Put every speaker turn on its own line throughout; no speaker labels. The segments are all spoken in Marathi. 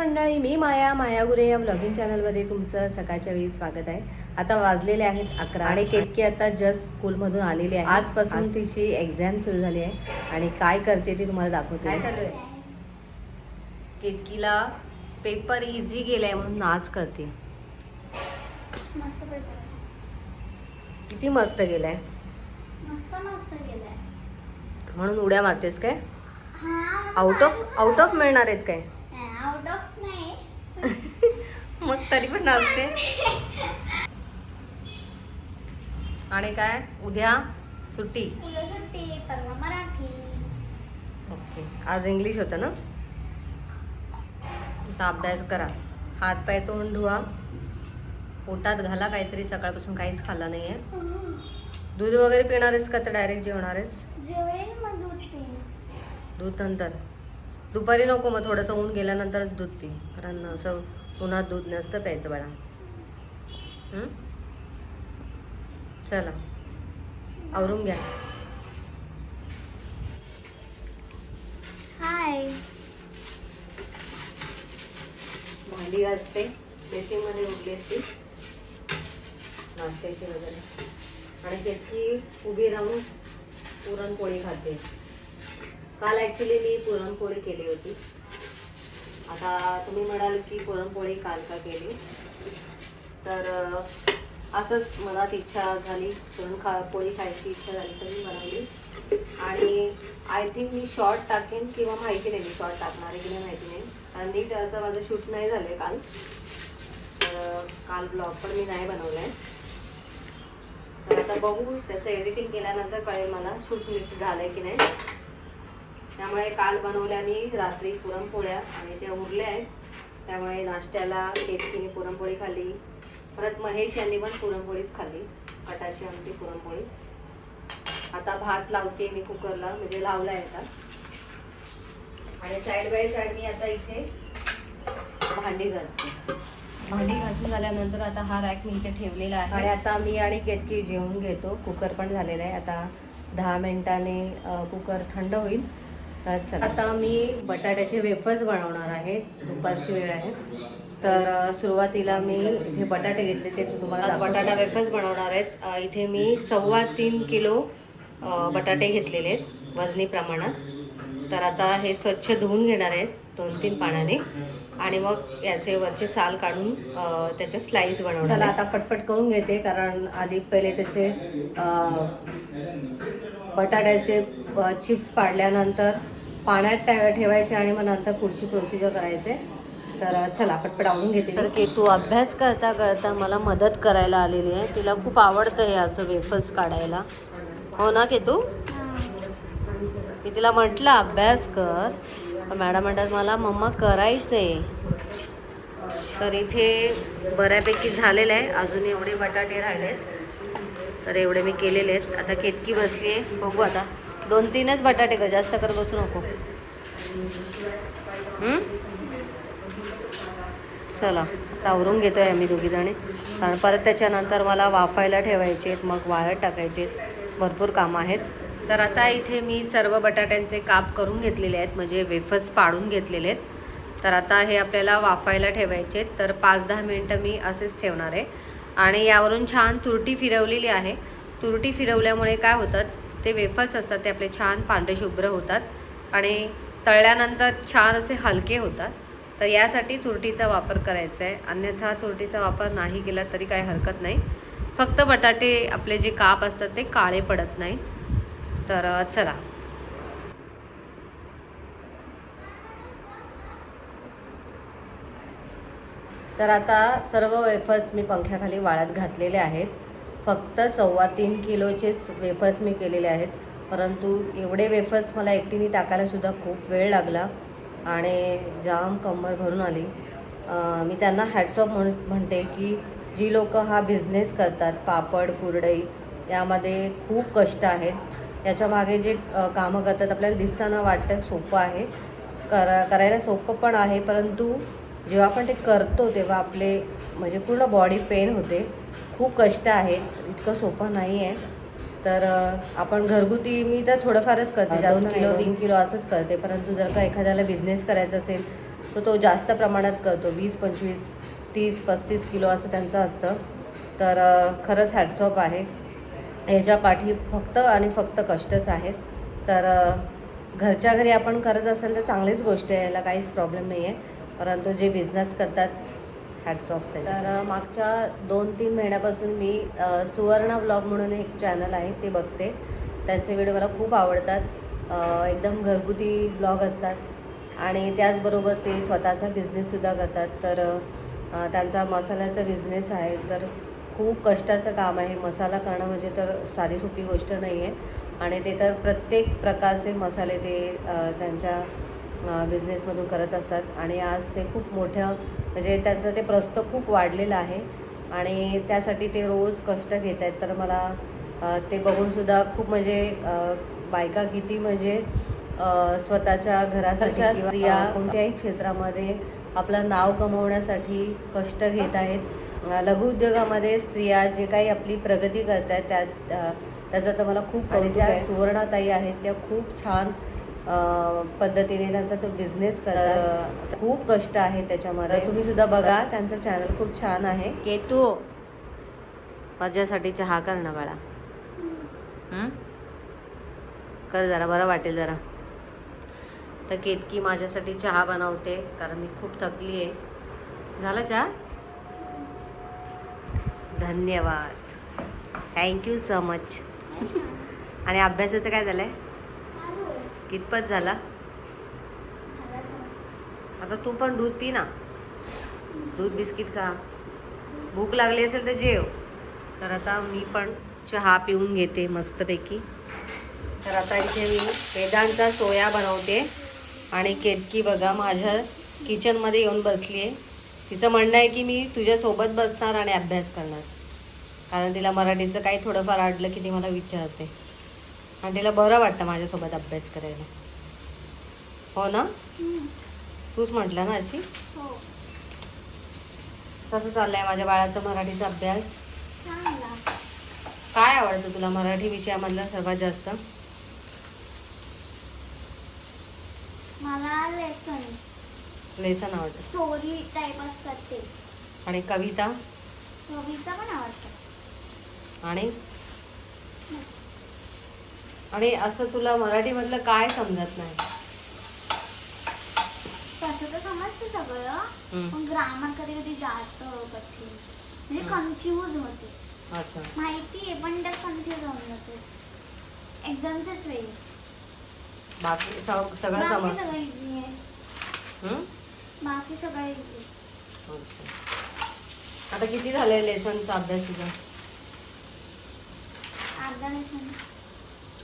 मंडळी मी माया माया गुरे या ब्लॉगिंग चॅनलमध्ये तुमचं सकाळच्या वेळी स्वागत आहे. आता वाजलेले आहेत अकरा आणि केतकी आता जस्ट स्कूलमधून आलेली आहे. आजपासून तिची एक्झाम सुरू झाली आहे. आणि काय करते ती तुम्हाला दाखवते. काय चालू आहे? केतकीला पेपर इझी गेलाय म्हणून नाच करते. किती मस्त गेलाय.
मस्त मस्त गेलाय.
म्हणून उड्या मारतेस काय?
हा
आउट ऑफ आउट ऑफ मिळणार आहेत काय? मग तरी पण नाचते. आणि काय? उद्या सुट्टी?
उद्या सुट्टी परवा मराठी.
ओके. आज इंग्लिश होतं ना? आता अभ्यास करा. हात पाय तोंड धुवा. पोटात घाला काहीतरी सकाळपासून काहीच खाल्लं नाही आहे दूध वगैरे पिणार आहेस का तर डायरेक्ट जेवणार आहेस
दूध
नंतर. दुपारी नको मग थोडंसं ऊन गेल्यानंतरच दूध पी. कारण असं उन्हात दूध नसतं प्यायचं बाळा? चला. आवरून घ्या.
हाय.
भांडी घासते. बेसिंगमध्ये उठली ती. नाश्त्याची वगैरे. आणि त्याची उभी राहून पुरणपोळी खाते. काल ॲक्च्युली मी पुरणपोळी केली होती. आता तुम्ही म्हणाल की पुरणपोळी काल का केली? तर असंच मनात इच्छा झाली. पुरण खा पोळी खायची इच्छा झाली तर मी बनवली आणि आय थिंक मी शॉर्ट टाकेन किंवा माहिती नाही मी शॉर्ट टाकणार आहे की नाही माहिती नाही. कारण नीट असं माझं शूट नाही झालं काल. तर काल ब्लॉग पण मी नाही बनवलाय. तर आता बघू त्याचं एडिटिंग केल्यानंतर कळेल मला शूट नीट झालं आहे की नाही. त्यामुळे काल बनवल्या मी रात्री पुरणपोळ्या आणि त्या उरल्या आहेत. त्यामुळे नाश्त्याला केतकीने पुरणपोळी खाल्ली. परत महेश यांनी पण पुरणपोळीच खाल्ली कटाची आमटी पुरणपोळी. आता भात लावते मी कुकरला म्हणजे लावलाय आता. आणि साईड बाय साईड मी आता इथे भांडी घासते. भांडी घासून झाल्यानंतर आता हा रॅक मी इथे ठेवलेला आहे. आणि आता मी आणि केतकी जेवून घेतो. कुकर पण झालेला आहे. आता दहा मिनिटाने कुकर थंड होईल. तर चला. आता मी बटाट्याचे वेफर्स बनवणार आहे. दुपारची वेळ आहे. तर सुरुवातीला मी इथे बटाटे घेतले ते तुम्हाला बटाटा वेफर्स बनवणार आहेत. इथे मी सव्वा तीन किलो बटाटे घेतलेले आहेत वजनी प्रमाणात. तर आता हे स्वच्छ धुवून घेणार आहेत दोन तीन पाण्याने आणि मग याचे वरचे साल काढून अ, त्याच्या स्लाईस बनवणार चला आता पटपट करून घेते कारण आधी पहिले त्याचे बटाट्याचे चिप्स पाडल्यानंतर पाण्यात ठेवायचे आणि मग नंतर पुढची प्रोसिजर करायचे. तर चला पटपट आवडून घेते तर की तू अभ्यास करता करता मला मदत करायला आलेली आहे. तिला खूप आवडतं हे असं वेफर्स काढायला. हो ना की तू मी तिला म्हटलं अभ्यास कर. पण मॅडम म्हणतात मला मम्मा करायचं आहे तर इथे बऱ्यापैकी झालेलं आहे. अजून एवढे बटाटे राहिलेत. तर एवढे मी केलेले आहेत. आता केतकी बसली आहे बघू आता. दोन तीनच बटाटे कर जास्त कर बसू नको. चला आता आवरून आहे आम्ही दोघीजणी कारण परत त्याच्यानंतर मला वाफायला ठेवायचे आहेत मग वाळत टाकायचे आहेत भरपूर कामं आहेत. तर आता इथे मी सर्व बटाट्यांचे काप करून घेतलेले आहेत म्हणजे वेफर्स पाडून घेतलेले आहेत. तर आता हे आपल्याला वाफायला ठेवायचे आहेत तर पाच दहा मिनटं मी असेच ठेवणार आहे. आणि यावरून छान तुरटी फिरवलेली आहे. तुरटी फिरवल्यामुळे काय होतात ते वेफर्स असतात ते आपले छान पांढरे शुभ्र होतात आणि तळल्यानंतर छान असे हलके होतात. तर यासाठी तुरटीचा वापर करायचा आहे. अन्यथा तुरटीचा वापर नाही केला तरी काही हरकत नाही. फक्त बटाटे आपले जे काप असतात ते काळे पडत नाही तर चला. तर आता सर्व वेफर्स मी पंख्याखाली वाळत घातलेले आहेत. फक्त सव्वा तीन किलोचेच वेफर्स मी केलेले आहेत. परंतु एवढे वेफर्स मला एकटीने टाकायलासुद्धा खूप वेळ लागला आणि जाम कंबर भरून आली. मी त्यांना हॅट्स ऑफ म्हण म्हणते की जी लोक हा बिझनेस करतात पापड कुरडई यामध्ये खूप कष्ट आहेत. याच्या मागे जे कामं करतात आपल्याला दिसताना वाटतं सोपं आहे. करा करायला सोपं पण आहे परंतु जेव्हा आपण ते करतो तेव्हा आपले म्हणजे पूर्ण बॉडी पेन होते. खूप कष्ट आहेत. इतकं सोपं नाही आहे तर आपण घरगुती मी तर थोडंफारच करते. जास्त किलो तीन किलो असंच करते. परंतु जर का एखाद्याला बिझनेस करायचा असेल तो तो जास्त प्रमाणात करतो. वीस पंचवीस तीस पस्तीस किलो असं त्यांचं असतं. तर खरंच हॅटसॉप आहे. ह्याच्या पाठी फक्त आणि फक्त कष्टच आहेत. तर घरच्या घरी आपण करत असेल तर चांगलीच गोष्ट आहे. याला काहीच प्रॉब्लेम नाही आहे परंतु जे बिझनेस करतात हॅट्स ऑफ ते तर मागच्या दोन तीन महिन्यापासून मी सुवर्णा सुवर्ण ब्लॉग म्हणून एक चॅनल आहे ते बघते. त्यांचे व्हिडिओ मला खूप आवडतात. एकदम घरगुती ब्लॉग असतात. आणि त्याचबरोबर ते स्वतःचा बिझनेससुद्धा करतात. तर त्यांचा मसाल्याचा बिझनेस आहे. तर खूप कष्टाचं काम आहे. मसाला करणं म्हणजे तर साधी सोपी गोष्ट नाही आहे आणि ते तर प्रत्येक प्रकारचे मसाले ते त्यांच्या बिझनेसमधून करत असतात. आणि आज ते खूप मोठ्या म्हणजे त्यांचं ते प्रस्त खूप वाढलेलं आहे. आणि त्यासाठी ते रोज कष्ट घेत आहेत. तर मला ते बघूनसुद्धा खूप म्हणजे बायका किती म्हणजे स्वतःच्या घरासाठी स्त्रिया कोणत्याही क्षेत्रामध्ये आपलं नाव कमवण्यासाठी कष्ट घेत आहेत. लघुउद्योगामध्ये स्त्रिया जे काही आपली प्रगती करत आहेत त्याच अ, त्याचं तर मला खूप सुवर्णाताई आहेत त्या खूप छान पद्धतीने त्यांचा तो बिझनेस करतात. खूप कष्ट आहे त्याच्यामध्ये. तुम्ही सुद्धा बघा त्यांचं चॅनल खूप छान आहे. केतू माझ्यासाठी चहा कर ना बाळा. हं? कर जरा बरं वाटेल जरा. तर केतकी माझ्यासाठी चहा बनवते कारण मी खूप थकली आहे. झाला चहा? धन्यवाद. थँक्यू सो मच आणि अभ्यासाचं काय झालंय?
चालू आहे
कितपत झाला? आता तू पण दूध पी ना. दूध बिस्किट खा. भूक लागली असेल तर जेव. तर आता मी पण चहा पिऊन घेते मस्तपैकी. तर आता इथे मी वेदांचा सोया बनवते. आणि केतकी बघा माझ्या किचनमध्ये येऊन बसली आहे तिचं म्हणणं आहे की मी तुझ्यासोबत बसणार आणि अभ्यास करणार. कारण तिला मराठीचं काही थोडंफार अडलं की ती मला विचारते. आणि तिला बरं वाटतं माझ्यासोबत अभ्यास करायला. हो ना. तूच म्हटलं ना अशी?
हो.
कसं चाललंय माझ्या बाळाचा मराठीचा अभ्यास? काय आवडतं तुला मराठी विषयामधलं सर्वात जास्त?
मला लेसन
लेसन आवडतं.
स्टोरी टाईप असतात ते
आणि कविता?
कविता पण आवडतात.
आणि? आणि असं तुला मराठीमधलं काय समजत नाही?
तसं तर समजतं सगळं. पण ग्रामर कधी कधी जास्त कठीण. म्हणजे. कन्फ्यूज होते.
अच्छा.
माहिती आहे पण त्यात कन्फ्यूज होऊन जाते. एक्झामच्याच वेळी.
बाकी सग- सगळं
बाकी
समज
सगळं इझी आहे.
हं?
बाकी सगळं इझी
अच्छा. आता किती झाले लेसनचा अभ्यास तुझा
अर्धा लेसन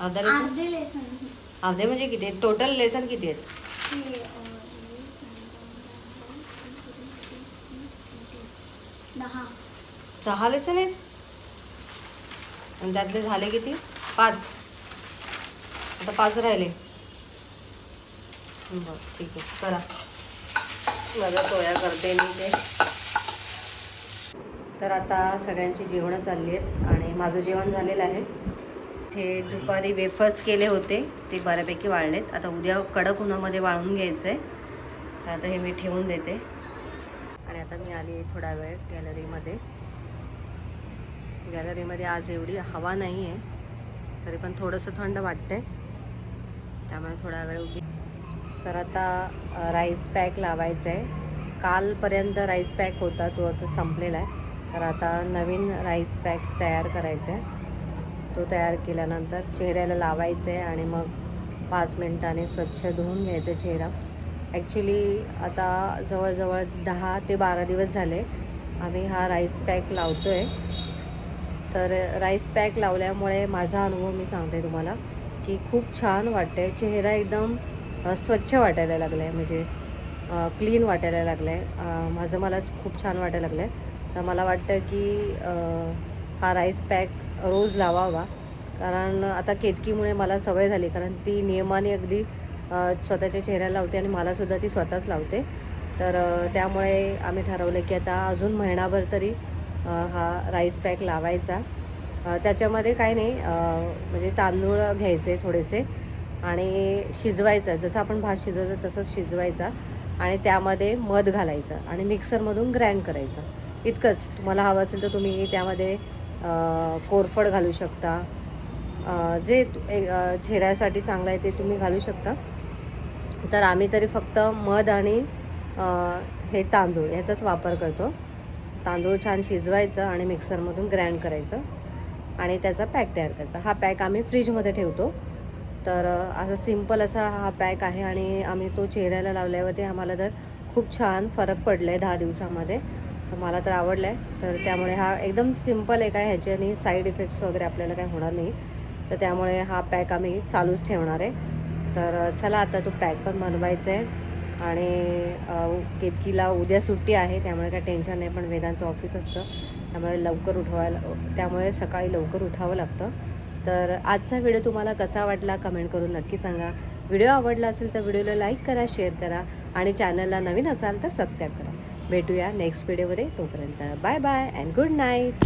अर्धा लेसन
अर्धे लेसन.
अर्धे म्हणजे किती टोटल लेसन किती आहेत?
ते अं, दहा.
सहा लेसन आहेत? आणि त्यातले झाले किती? पाच. आता पाच राहिले. बरं ठीक आहे. करा. माझा सोया करते मी ते. तर आता सगळ्यांची जेवणं चालली आहेत आणि माझं जेवण झालेलं आहे. इथे दुपारी वेफर्स केले होते ते बऱ्यापैकी वाळलेत. आता उद्या कडक उन्हामध्ये वाळून घ्यायचं आहे तर आता हे मी ठेवून देते. आणि आता मी आली थोडा वेळ गॅलरीमध्ये गॅलरीमध्ये आज एवढी हवा नाही आहे तरी पण थोडंसं थंड वाटतंय. त्यामुळे थोडा वेळ उभी तर आता राईस पॅक लावायचा आहे कालपर्यंत राईस पॅक होता तो असं संपलेला आहे. तर आता नवीन राईस पॅक तयार करायचा आहे तो तयार केल्यानंतर चेहऱ्याला लावायचं आहे आणि मग पाच मिनटाने स्वच्छ धुवून घ्यायचा चेहरा. ॲक्च्युली आता जवळजवळ दहा ते बारा दिवस झाले आम्ही हा राईस पॅक लावतो आहे तर राईस पॅक लावल्यामुळे माझा अनुभव मी सांगते तुम्हाला की खूप छान वाटते चेहरा एकदम स्वच्छ वाटायला लागला आहे म्हणजे क्लीन वाटायला लागलं आहे माझं मला खूप छान वाटायला लागलं आहे तर मला वाटतं की हा राईस पॅक रोज लावावा. कारण आता केतकीमुळे मला सवय झाली. कारण ती नियमाने अगदी स्वतःच्या चेहऱ्याला लावते आणि मलासुद्धा ती स्वतःच लावते. तर त्यामुळे आम्ही ठरवलं की आता अजून महिनाभर तरी हा राईस पॅक लावायचा. त्याच्यामध्ये काय नाही म्हणजे तांदूळ घ्यायचे थोडेसे आणि शिजवायचा. जसं आपण भात शिजवतो तसंच शिजवायचा आणि त्यामध्ये मध घालायचं आणि मिक्सरमधून ग्राइंड करायचं. इतकंच. तुम्हाला हवं असेल तर तुम्ही त्यामध्ये कोरफड घालू शकता. जे चेहऱ्यासाठी चांगलं आहे ते तुम्ही घालू शकता. तर आम्ही तरी फक्त मध आणि हे तांदूळ ह्याचाच वापर करतो. तांदूळ छान शिजवायचं आणि मिक्सरमधून ग्राइंड करायचं आणि त्याचा पॅक तयार करायचा. हा पॅक आम्ही फ्रीजमध्ये ठेवतो. तर असा सिंपल असा हा पॅक आहे आणि आम्ही तो चेहऱ्याला लावल्यावरती आम्हाला तर खूप छान फरक पडला आहे दहा दिवसामध्ये. तर मला तर आवडलं आहे तर त्यामुळे हा एकदम सिंपल आहे काय ह्याच्याने साईड इफेक्ट्स वगैरे आपल्याला काही होणार नाही. तर त्यामुळे हा पॅक आम्ही चालूच ठेवणार आहे. तर चला आता तो पॅक पण बनवायचा आहे आणि केतकीला उद्या सुट्टी आहे त्यामुळे काय टेन्शन नाही पण वेदांचं ऑफिस असतं. त्यामुळे लवकर उठवायला त्यामुळे सकाळी लवकर उठावं लागतं. तर आजचा व्हिडिओ तुम्हाला कसा वाटला कमेंट करून नक्की सांगा. व्हिडिओ आवडला असेल तर व्हिडिओला लाईक करा शेअर करा आणि चॅनलला नवीन असाल तर सबस्क्राईब करा. भेटूया नेक्स्ट व्हिडिओमध्ये तोपर्यंत bye bye and good night